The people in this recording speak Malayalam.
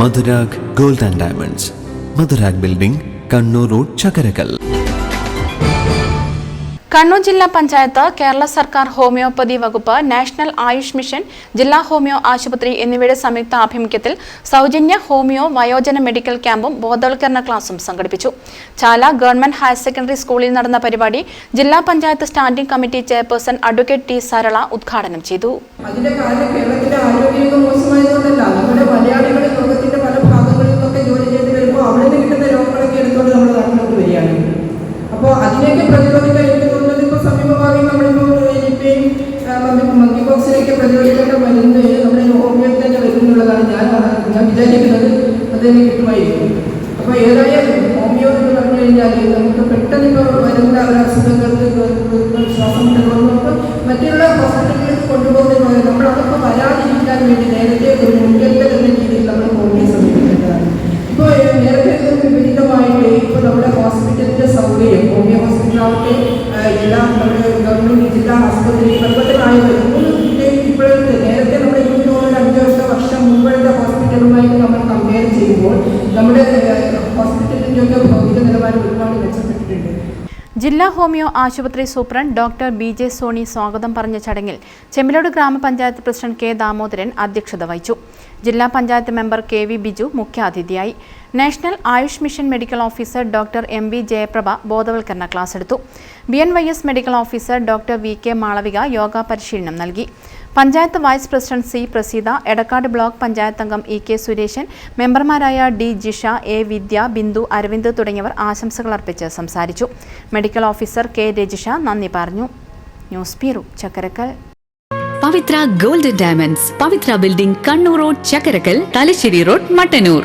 Madhurag gold and diamonds. Madhurag building Kannur road Chakkarakkal. Kannur ജില്ലാ പഞ്ചായത്ത് കേരള സർക്കാർ ഹോമിയോപ്പതി വകുപ്പ് നാഷണൽ ആയുഷ് മിഷൻ ജില്ലാ ഹോമിയോ ആശുപത്രി എന്നിവയുടെ സംയുക്ത ആഭിമുഖ്യത്തിൽ സൗജന്യ ഹോമിയോ വയോജന മെഡിക്കൽ ക്യാമ്പും ബോധവൽക്കരണ ക്ലാസും സംഘടിപ്പിച്ചു. ചാല ഗവൺമെന്റ് ഹയർ സെക്കൻഡറി സ്കൂളിൽ നടന്ന പരിപാടി ജില്ലാ panchayat standing committee chairperson advocate T Sarala ഉദ്ഘാടനം ചെയ്തു. അതിന്റെ കാരണം കേരളത്തിലെ ആരോഗ്യമൊക്കെ മോശമായതുകൊണ്ടല്ല. നമ്മുടെ പ്രതിരോധിക്കേണ്ട മരുന്ന് നമ്മുടെ ഹോമിയോയിൽ തന്നെ വരുന്നുള്ളതാണ് ഞാൻ ഞാൻ വിചാരിക്കുന്നത് അത് തന്നെ കിട്ടുമായിരിക്കും. അപ്പോൾ ഏതായാലും ഹോമിയോ എന്ന് പറഞ്ഞു കഴിഞ്ഞാൽ നമുക്ക് പെട്ടെന്ന് ഇപ്പോൾ വരുന്ന അസുഖങ്ങൾക്ക് ശ്വാസം മുട്ടുന്നവർക്ക് മറ്റുള്ള ഹോസ്പിറ്റലുകൾ കൊണ്ടുപോകുന്നതിന് നമ്മൾ അതൊക്കെ വരാതിരിക്കാൻ വേണ്ടി നേരത്തെ ഒരു മുൻകരുതൽ എന്ന രീതിയിൽ നമ്മൾ ഹോമിയോ സമീപിക്കേണ്ടതാണ് ഇപ്പോൾ നേരത്തെ വിപരീതമായിട്ട് ഇപ്പോൾ നമ്മുടെ ഹോസ്പിറ്റലിന്റെ സൗകര്യം ഹോമിയോ ഹോസ്പിറ്റലാവട്ടെ ജില്ലാ നമ്മുടെ ഹോസ്പിറ്റലിന്റെ ഒക്കെ ഭൗതിക നിലവാരം ഒരുപാട് മെച്ചപ്പെട്ടിട്ടുണ്ട്. ജില്ലാ ഹോമിയോ ആശുപത്രി superintendent doctor B J Soni സ്വാഗതം പറഞ്ഞ ചടങ്ങിൽ ചെമ്മിലോട് ഗ്രാമപഞ്ചായത്ത് പ്രസിഡന്റ് കെ ദാമോദരൻ അധ്യക്ഷത വഹിച്ചു. ജില്ലാ panchayat member K V Biju മുഖ്യാതിഥിയായി. National Ayush mission medical officer doctor M V Jayaprabha ബോധവൽക്കരണ ക്ലാസ് എടുത്തു. B N Y S medical officer doctor V K Malavika yoga പരിശീലനം നൽകി. Panchayat vice president C Praseetha Edakkad block panchayat അംഗം ഇ കെ സുരേശൻ മെമ്പർമാരായ ഡി ജിഷ എ വിദ്യ ബിന്ദു അരവിന്ദ് തുടങ്ങിയവർ ആശംസകൾ അർപ്പിച്ച് സംസാരിച്ചു. മെഡിക്കൽ ഓഫീസർ കെ രജിഷ നന്ദി പറഞ്ഞു. News bureau Chakkarakkal. Pavithra gold diamonds Pavithra building Kannur road Chakkarakkal Thalassery road Mattannur.